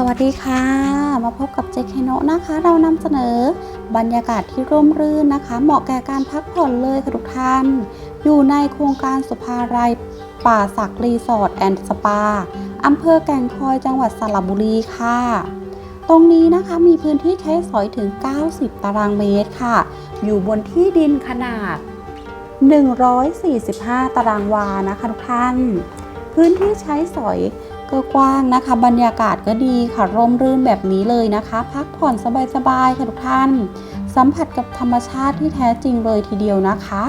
สวัสดีค่ะ มาพบกับเจคโนนะคะ เรานำเสนอบรรยากาศที่ร่มรื่นนะคะ เหมาะแก่การพักผ่อนเลยค่ะทุกท่าน อยู่ในโครงการสุภาลัยป่าศักรีสอร์ทแอนด์สปาอำเภอแก่งคอยจังหวัดสระบุรีค่ะ ตรงนี้นะคะมีพื้นที่ใช้สอยถึง 90 ตารางเมตรค่ะ อยู่บนที่ดินขนาด 145 ตารางวานะคะทุกท่าน พื้นที่ใช้สอย ก็กว้างนะคะ บรรยากาศก็ดีค่ะร่มรื่นแบบนี้เลยนะคะ พักผ่อนสบายๆค่ะทุกท่าน สัมผัสกับธรรมชาติที่แท้จริงเลยทีเดียวนะคะ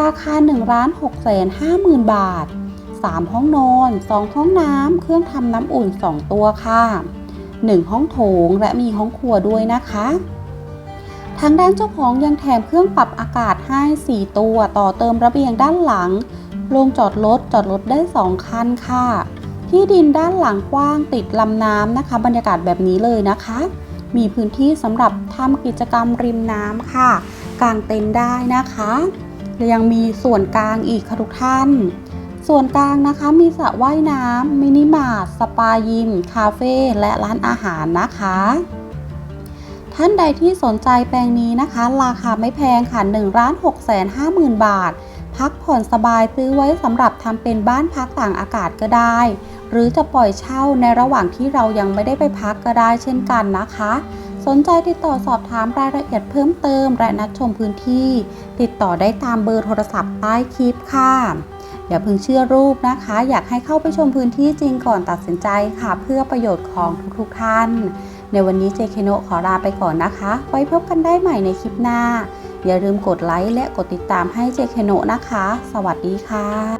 ราคา1ล้าน6แสน5หมื่นบาท 3 ห้องนอน 2 ห้องน้ำเครื่องทำน้ำอุ่น 2 ตัวค่ะ1ห้องโถงและมีห้องครัวด้วยนะคะ ทางด้านเจ้าของยังแถมเครื่องปรับอากาศให้ 4 ตัว ต่อเติมระเบียงด้านหลังโรงจอดรถจอดรถได้ 2 คันค่ะ ที่ดินด้านหลังกว้างติดลำน้ำนะคะ บรรยากาศแบบนี้เลยนะคะ มีพื้นที่สำหรับทำกิจกรรมริมน้ำค่ะ กางเต็นท์ได้นะคะและยังมีส่วนกลางอีกค่ะทุกท่าน ส่วนกลางนะคะมีสระว่ายน้ำมินิมาร์ทสปายิม คาเฟ่และร้านอาหารนะคะ ท่านใดที่สนใจแปลงนี้นะคะ ราคาไม่แพงค่ะ1ล้าน6แสน5หมื่นบาท พักผ่อนสบายซื้อไว้สำหรับทำเป็นบ้านพักต่างอากาศก็ได้ หรือจะปล่อยเช่าในระหว่างที่เรายังไม่ได้ไปพักก็ได้เช่นกันนะคะ สนใจติดต่อสอบถามรายละเอียดเพิ่มเติมและนัดชมพื้นที่ ติดต่อได้ตามเบอร์โทรศัพท์ใต้คลิปค่ะอย่าเพิ่งเชื่อรูปนะคะ อยากให้เข้าไปชมพื้นที่จริงก่อนตัดสินใจค่ะ เพื่อประโยชน์ของทุกๆท่าน ในวันนี้เจเคโนขอลาไปก่อนนะคะ ไว้พบกันได้ใหม่ในคลิปหน้า อย่าลืมกดไลค์และกดติดตามให้เจเคโนนะคะ สวัสดีค่ะ